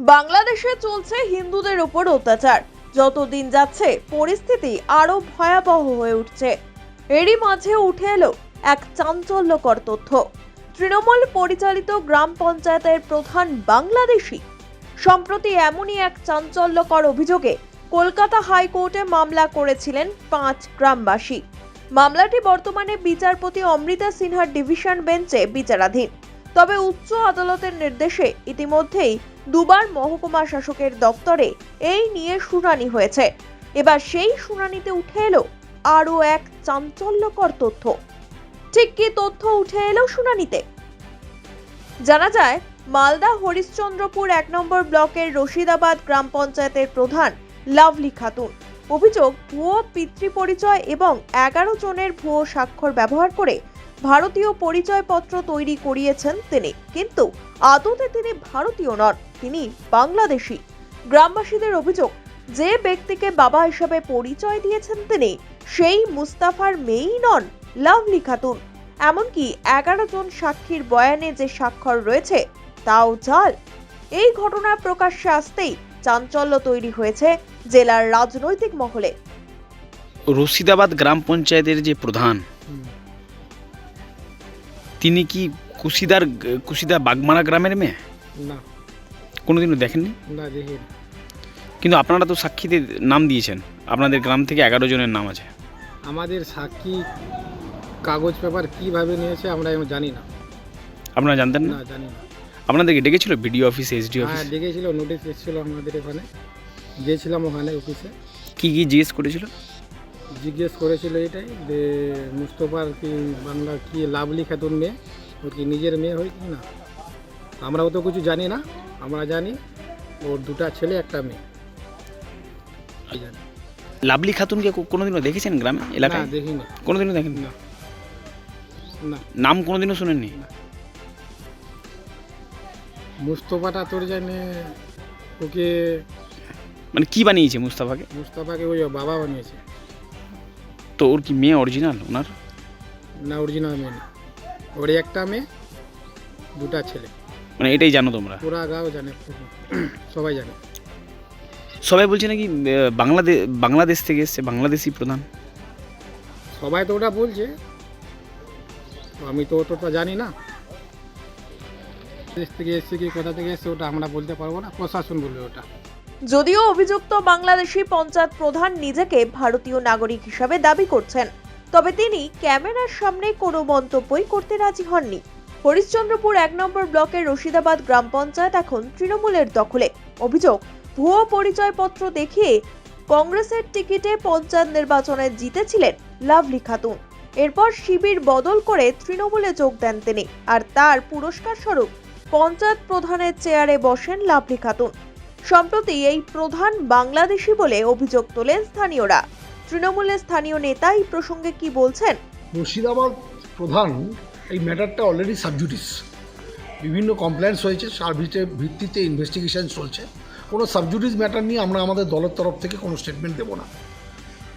বাংলাদেশে চলছে হিন্দুদের ওপর অত্যাচার। যতদিন যাচ্ছে, পরিস্থিতি আরও ভয়াবহ হয়ে উঠছে। এরই মাঝে উঠে এলো এক চাঞ্চল্যকর তথ্য। তৃণমূল পরিচালিত গ্রাম পঞ্চায়েতের প্রধান বাংলাদেশি। সম্প্রতি এমনই এক চাঞ্চল্যকর অভিযোগে কলকাতা হাইকোর্টে মামলা করেছিলেন পাঁচ গ্রামবাসী। মামলাটি বর্তমানে বিচারপতি অমৃতা সিনহার ডিভিশন বেঞ্চে বিচারাধীন। তবে উচ্চ আদালতের নির্দেশে ইতিমধ্যেই দুবার মহকুমা শাসকের দপ্তরে এই নিয়ে শুনানি হয়েছে। এবার সেই শুনানিতে উঠে এলো আরও এক চাঞ্চল্যকর তথ্য। ঠিক কি তথ্য উঠে এলো শুনানিতে? জানা যায়, মালদা হরিশ্চন্দ্রপুর এক নম্বর ব্লকের রশিদাবাদ গ্রাম পঞ্চায়েতের প্রধান লাভলি খাতুন। অভিযোগ, ভুয়ো পিতৃ পরিচয় এবং এগারো জনের ভুয়ো স্বাক্ষর ব্যবহার করে ভারতীয় পরিচয়পত্র তৈরি করিয়েছেন তিনি। কিন্তু আদতে তিনি ভারতীয় নন। তিনি বাংলাদেশি। গ্রামবাসীদের অভিযোগ যে ব্যক্তিকে বাবা হিসাবে পরিচয় দিয়েছেন তিনি সেই মুস্তাফার মেয়েই নন লাভলি খাতুন। এমনকি এগারো জন সাক্ষীর বয়ানে যে স্বাক্ষর রয়েছে তাও জাল। এই ঘটনা প্রকাশ্যে আসতেই চাঞ্চল্য তৈরি হয়েছে জেলার রাজনৈতিক মহলে। রশিদাবাদ গ্রাম পঞ্চায়েতের যে প্রধান তিনি কি কুশিদার কুশিদা বাগমারা গ্রামের মেয়ে? না। কোনোদিনও দেখেননি? না দেখি। কিন্তু আপনারা তো সাক্ষীদের নাম দিয়েছেন। আপনাদের গ্রাম থেকে এগারো জনের নাম আছে। আমাদের সাক্ষী কাগজ পেপার কীভাবে নিয়েছে আমরা এখন জানি না। আপনারা জানতেন না? না জানি না। আপনাদেরকে ডেকেছিল বিডিও অফিস এসডি হ্যাঁ অফিস দেখেছিল নোটিশ এসেছিল আমাদের এখানে। গিয়েছিলাম ওখানে অফিসে। কি কি জিজ্ঞেস করেছিল? জিজ্ঞেস করেছিল এটাই যে মুস্তফার কি বাংলা কি লাভলি খাতুন মেয়ে? ওর কি নিজের মেয়ে হয় কি না? আমরাও তো কিছু জানি না আমরা জানি ওর দুটা ছেলে একটা মেয়ে। জানি। লাভলি খাতুনকে কোনোদিনও দেখেছেন গ্রামে না এলাকায়? দেখিনি। কোনোদিনও দেখেন না। না। নাম কোনোদিনও শুনেননি? মুস্তফাটা তোর জানে ওকে মানে কি বানিয়েছে মুস্তাফাকে? মুস্তফাকে ওই বাবা বানিয়েছে। তো ওর কি মেয়ে অরিজিনাল ওনার? না অরিজিনাল মেয়ে না। ওর একটা মেয়ে দুটা ছেলে। মানে এটাই জানো তোমরা? পুরা গাঁও জানে সবাই জানে। সবাই বলছে নাকি বাংলাদেশ বাংলাদেশ থেকে এসছে বাংলাদেশি প্রধান? সবাই তো ওটা বলছে। তো আমি তো অতটা জানি না। দেশ থেকে এসছে কি কোথা থেকে এসছে ওটা আমরা বলতে পারব না। প্রশাসন বলবে ওটা। যদিও অভিযুক্ত বাংলাদেশি পঞ্চায়েত প্রধান নিজেকে ভারতীয় নাগরিক হিসাবে দাবি করছেন তবে তিনি ক্যামেরার সামনে কোনো মন্তব্যই করতে রাজি হননি। হরিশ্চন্দ্রপুর এক নম্বর ব্লকের রশিদাবাদ গ্রাম পঞ্চায়েত এখন তৃণমূলের দখলে। অভিযোগ, ভুয়ো পরিচয়পত্র দেখিয়ে কংগ্রেসের টিকিটে পঞ্চায়েত নির্বাচনে জিতেছিলেন লাভলি খাতুন। এরপর শিবির বদল করে তৃণমূলে যোগ দেন তিনি। আর তার পুরস্কার স্বরূপ পঞ্চায়েত প্রধানের চেয়ারে বসেন লাভলি খাতুন। সম্প্রতি এই প্রধান বাংলাদেশি বলে অভিযোগ তোলেন স্থানীয়রা। তৃণমূলের স্থানীয় নেতা এই প্রসঙ্গে কি বলছেন? মুর্শিদাবাদ প্রধান এই ম্যাটারটা অলরেডি সাবজুডিস বিভিন্ন কমপ্লেন্টস হয়েছে, তার ভিতরে ভিত্তিতে ইনভেস্টিগেশন চলছে। কোনো সাবজুডিস ম্যাটার নিয়ে আমরা আমাদের দলের তরফ থেকে কোনো স্টেটমেন্ট দেবো না।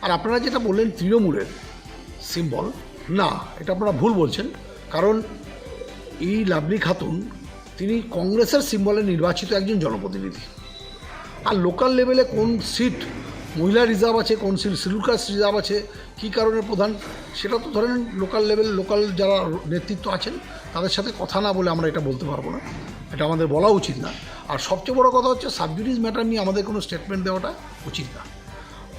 আর আপনারা যেটা বললেন তৃণমূলের সিম্বল না, এটা আপনারা ভুল বলছেন। কারণ এই লাভলি খাতুন, তিনি কংগ্রেসের সিম্বলে নির্বাচিত একজন জনপ্রতিনিধি। আর লোকাল লেভেলে কোন সিট মহিলা রিজার্ভ আছে শিডিউল কাস্ট রিজার্ভ আছে। কী কারণে প্রধান? সেটা তো ধরেন লোকাল লেভেল লোকাল যারা নেতৃত্ব আছেন, তাদের সাথে কথা না বলে আমরা এটা বলতে পারব না। এটা আমাদের বলা উচিত না। আর সবচেয়ে বড় কথা হচ্ছে সাবজুডিস ম্যাটার নিয়ে আমাদের কোনো স্টেটমেন্ট দেওয়াটা উচিত না।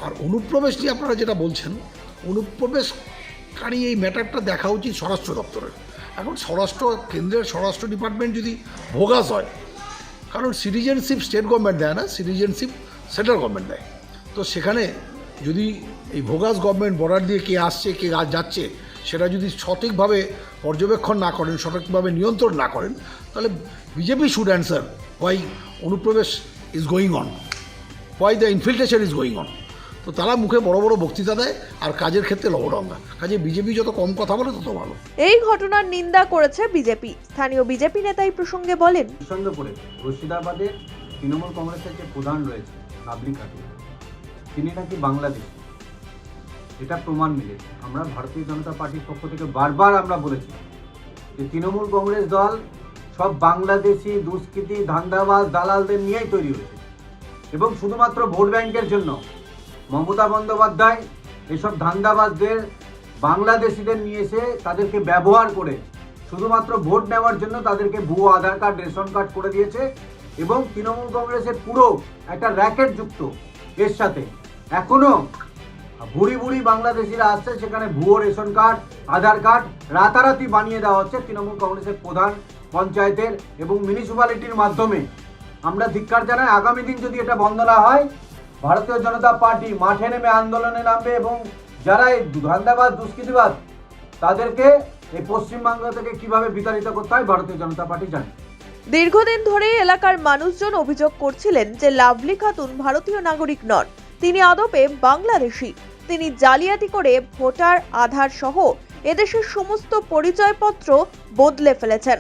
আর অনুপ্রবেশ নিয়ে আপনারা যেটা বলছেন, অনুপ্রবেশকারী এই ম্যাটারটা দেখা উচিত স্বরাষ্ট্র দপ্তরের। এখন স্বরাষ্ট্র কেন্দ্রের স্বরাষ্ট্র ডিপার্টমেন্ট যদি ভোগাস হয়, কারণ সিটিজেনশিপ স্টেট গভর্নমেন্ট দেয় না সিটিজেনশিপ সেন্ট্রাল গভর্নমেন্ট দেয়। তো সেখানে যদি এই ভোগাস গভর্নমেন্ট বর্ডার দিয়ে কে আসছে কে যাচ্ছে সেটা যদি সঠিকভাবে পর্যবেক্ষণ না করেন সঠিকভাবে নিয়ন্ত্রণ না করেন তাহলে বিজেপি শুড অ্যান্সার ওয়াই অনুপ্রবেশ is going on why the infiltration is going on তো তারা মুখে বড় বড় বক্তৃতা দেয় আর কাজের ক্ষেত্রে লবডঙ্গা কাজে বিজেপি যত কম কথা বলে তত ভালো। এই ঘটনার নিন্দা করেছে বিজেপি স্থানীয় বিজেপি নেতা এই প্রসঙ্গে বলেন নিঃসন্দেহ রশিদাবাদের তৃণমূল কংগ্রেসের যে প্রধান রয়েছে লাভলি খাতুন তিনি নাকি বাংলাদেশ। এটা প্রমাণ মিলেছে আমরা ভারতীয় জনতা পার্টির পক্ষ থেকে বারবার আমরা বলেছি যে তৃণমূল কংগ্রেস দল সব বাংলাদেশি দুষ্কৃতী, ধান্দাবাজ, দালালদের নিয়েই তৈরি হয়েছে। এবং শুধুমাত্র ভোট ব্যাংকের জন্য। মমতা বন্দ্যোপাধ্যায় এসব ধান্দাবাজদের, বাংলাদেশিদের নিয়ে এসে তাদেরকে ব্যবহার করে শুধুমাত্র ভোট নেওয়ার জন্য তাদেরকে ভুয়ো আধার কার্ড, রেশন কার্ড করে দিয়েছে এবং তৃণমূল কংগ্রেসের পুরো একটা র্যাকেট যুক্ত এর সাথে। এখনও বুড়ি বুড়ি বাংলাদেশিরা আসছে, সেখানে ভুয়ো রেশন কার্ড, আধার কার্ড রাতারাতি বানিয়ে দেওয়া হচ্ছে তৃণমূল কংগ্রেসের প্রধান পঞ্চায়েতের এবং মিউনিসিপ্যালিটির মাধ্যমে। আমরা ধিক্কার জানাই, আগামী দিন যদি এটা বন্ধ না হয়, ভারতীয় জনতা পার্টি মাঠে নেমে আন্দোলনে নামবে এবং যারা এই ধান্দাবাজ দুষ্কৃতিবাদ, তাদেরকে এই পশ্চিমবঙ্গ থেকে কীভাবে বিতাড়িত করতে হয়, ভারতীয় জনতা পার্টি জানে। দীর্ঘদিন ধরে এলাকার মানুষজন অভিযোগ করছিলেন যে লাভলি খাতুন ভারতীয় নাগরিক নন। তিনি আদপে বাংলাদেশি। তিনি জালিয়াতি করে ভোটার, আধার সহ এদেশের সমস্ত পরিচয়পত্র বদলে ফেলেছেন।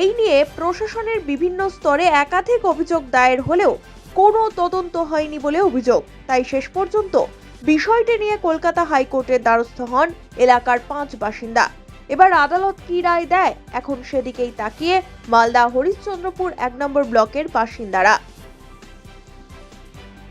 এই নিয়ে প্রশাসনের বিভিন্ন স্তরে একাধিক অভিযোগ দায়ের হলেও কোনো তদন্ত হয়নি বলে অভিযোগ। তাই শেষ পর্যন্ত বিষয়টি নিয়ে কলকাতা হাইকোর্টের দ্বারস্থ হন এলাকার পাঁচ বাসিন্দা। এবার আদালত কি রায় দেয়, এখন সেদিকেই তাকিয়ে মালদা হরিশ্চন্দ্রপুর এক নম্বর ব্লকের বাসিন্দারা।